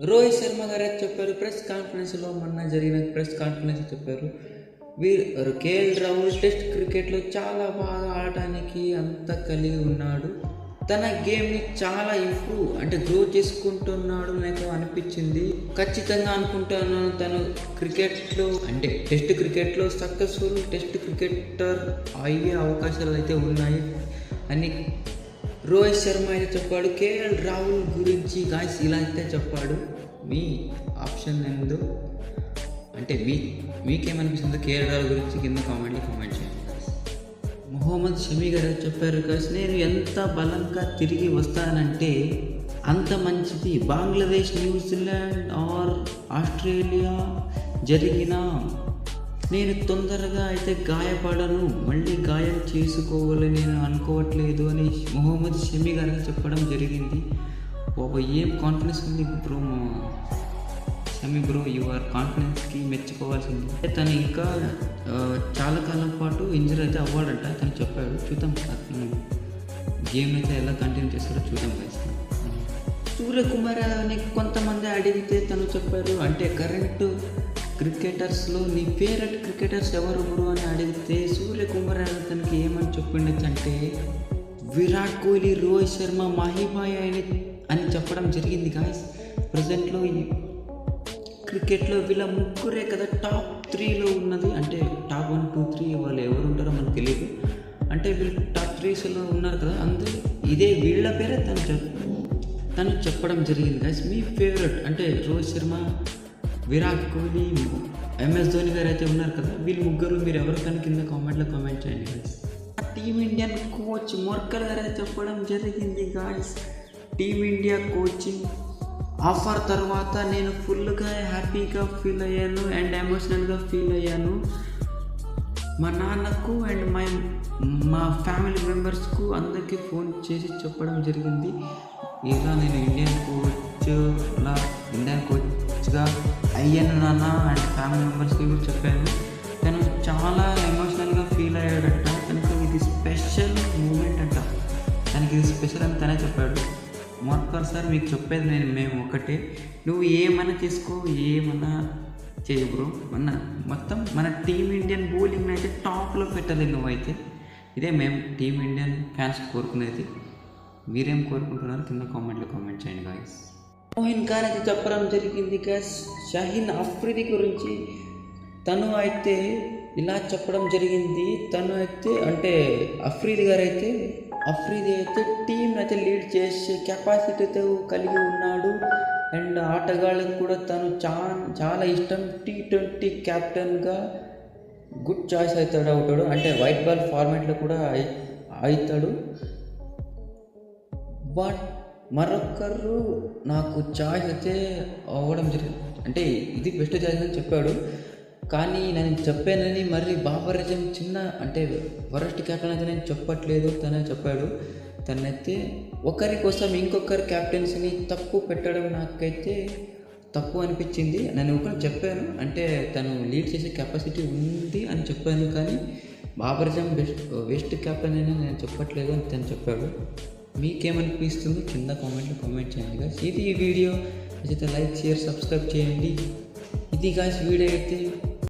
రోహిత్ శర్మ గారు చెప్పారు ప్రెస్ కాన్ఫరెన్స్లో మొన్న జరిగిన ప్రెస్ కాన్ఫరెన్స్ చెప్పారు. వీరు కేఎల్ రాహుల్ టెస్ట్ క్రికెట్లో చాలా బాగా ఆడటానికి అంత కలిగి ఉన్నాడు. తన గేమ్ని చాలా ఇంప్రూవ్ అంటే గ్రో చేసుకుంటున్నాడు నాకు అనిపించింది. ఖచ్చితంగా అనుకుంటాను తను క్రికెట్లో అంటే టెస్ట్ క్రికెట్లో సక్సెస్ఫుల్ టెస్ట్ క్రికెటర్ అయ్యే అవకాశాలు అయితే ఉన్నాయి. అని రోహిత్ శర్మ అయితే చెప్పాడు కేఎల్ రాహుల్ గురించి గాయస్ ఇలా అయితే చెప్పాడు. మీ ఆప్షన్ ఎందు అంటే మీ మీకేమనిపిస్తుందో కేఎల్ రాహుల్ గురించి కింద కామెంట్లో కామెంట్ చేయండి మొహమ్మద్ షమీ గారు చెప్పారు గాయస్ నేను ఎంత బలంగా తిరిగి వస్తానంటే అంత మంచిది. బంగ్లాదేశ్ న్యూజిలాండ్ ఆర్ ఆస్ట్రేలియా జరిగిన నేను తొందరగా అయితే గాయపడను మళ్ళీ గాయం చేసుకోవాలని నేను అనుకోవట్లేదు అని మొహమ్మద్ షమీ గారికి చెప్పడం జరిగింది. బాబా ఏం కాన్ఫిడెన్స్ ఉంది బ్రో షమి బ్రో? యువర్ కాన్ఫిడెన్స్కి మెచ్చుకోవాల్సింది. తను ఇంకా చాలా కాలం పాటు ఇంజర్ అయితే అవ్వాడంట తను చెప్పాడు. చూద్దాం అతను గేమ్ అయితే ఎలా కంటిన్యూ చేస్తాడో చూద్దాం guys. సూర్యకుమార్ అని కొంతమంది అడిగితే తను చెప్పారు అంటే కరెంటు క్రికెటర్స్లో నీ ఫేవరెట్ క్రికెటర్స్ ఎవరు బ్రో అని అడిగితే సూర్య కుమార్ తనకి ఏమని చెప్పిండొచ్చు అంటే విరాట్ కోహ్లీ రోహిత్ శర్మ మహిమాయ అని అని చెప్పడం జరిగింది గాయస్ ప్రజెంట్లో క్రికెట్లో వీళ్ళ ముగ్గురే కదా టాప్ త్రీలో ఉన్నది. అంటే టాప్ వన్ టూ త్రీ వాళ్ళు ఎవరు ఉంటారో మనకు తెలియదు అంటే వీళ్ళు టాప్ త్రీస్లో ఉన్నారు కదా అందరూ ఇదే వీళ్ళ పేరే తను చెప్ తను చెప్పడం జరిగింది గాయస్ మీ ఫేవరెట్ అంటే రోహిత్ శర్మ విరాట్ కోహ్లీ ఎంఎస్ ధోని గారు అయితే ఉన్నారు కదా వీళ్ళు ముగ్గురు మీరు ఎవరికైనా కింద కామెంట్లో కామెంట్ చేయండి గాయస్ టీమిండియన్ కోచ్ మోర్కర్ గారు అయితే చెప్పడం జరిగింది గాయస్ టీమిండియా కోచింగ్ ఆఫర్ తర్వాత నేను ఫుల్గా హ్యాపీగా ఫీల్ అయ్యాను అండ్ ఎమోషనల్గా ఫీల్ అయ్యాను. మా నాన్నకు అండ్ మై మా ఫ్యామిలీ మెంబర్స్కు అందరికీ ఫోన్ చేసి చెప్పడం జరిగింది. ఇలా నేను ఇండియన్ కోచ్ అయ్యాను నాన్న అండ్ ఫ్యామిలీ మెంబర్స్కి కూడా చెప్పాను. తను చాలా ఎమోషనల్గా ఫీల్ అయ్యాడట. తనకు ఇది స్పెషల్ మూమెంట్ అంట. తనకి ఇది స్పెషల్ అని తనే చెప్పాడు. మొత్తం సార్ మీకు చెప్పేది నేను మేము ఒకటే. నువ్వు ఏమైనా చేసుకో ఏమన్నా చేయ బ్రో మన మొత్తం మన టీమ్ ఇండియన్ బౌలింగ్ అయితే టాప్లో పెట్టాలి నువ్వైతే. ఇదే మేము టీమ్ ఇండియన్ ఫ్యాన్స్ కోరుకునేది. మీరేం కోరుకుంటున్నారు? కింద కామెంట్లో కామెంట్ చేయండి గాయస్ మోహిన్ ఖాన్ అయితే చెప్పడం జరిగింది గ్యాస్ షాహీన్ అఫ్రిది గురించి తను అయితే ఇలా చెప్పడం జరిగింది. తను అయితే అంటే అఫ్రీది గారు అయితే అఫ్రీది అయితే టీం అయితే లీడ్ చేసే కెపాసిటీతో కలిగి ఉన్నాడు. అండ్ ఆటగాళ్ళకు కూడా తను చా చాలా ఇష్టం. టీ ట్వంటీ క్యాప్టెన్గా గుడ్ చాయిస్ అవుతాడు అవుతాడు. అంటే వైట్ బాల్ ఫార్మాట్లో కూడా అవుతాడు. బట్ మరొకరు నాకు చాయిస్ అయితే అవ్వడం జరిగింది. అంటే ఇది బెస్ట్ ఛాయిస్ అని చెప్పాడు. కానీ నేను చెప్పానని మళ్ళీ బాబర్ చిన్న అంటే వరస్ట్ క్యాప్టెన్ అయితే నేను చెప్పట్లేదు తనే చెప్పాడు. తనైతే ఒకరి కోసం ఇంకొకరి క్యాప్టెన్సీని తప్పు పెట్టడం నాకైతే తప్పు అనిపించింది. నేను ఒకరు చెప్పాను అంటే తను లీడ్ చేసే కెపాసిటీ ఉంది అని చెప్పాను. కానీ బాబర్జం బెస్ట్ బెస్ట్ క్యాప్టెన్ అని నేను చెప్పట్లేదు అని తను చెప్పాడు. మీకేమనిపిస్తుందో? కింద కామెంట్లో కామెంట్ చేయండి గాయస్ ఇది ఈ వీడియో. నచ్చితే లైక్ షేర్ సబ్స్క్రైబ్ చేయండి. ఇది గాయస్ వీడియో అయితే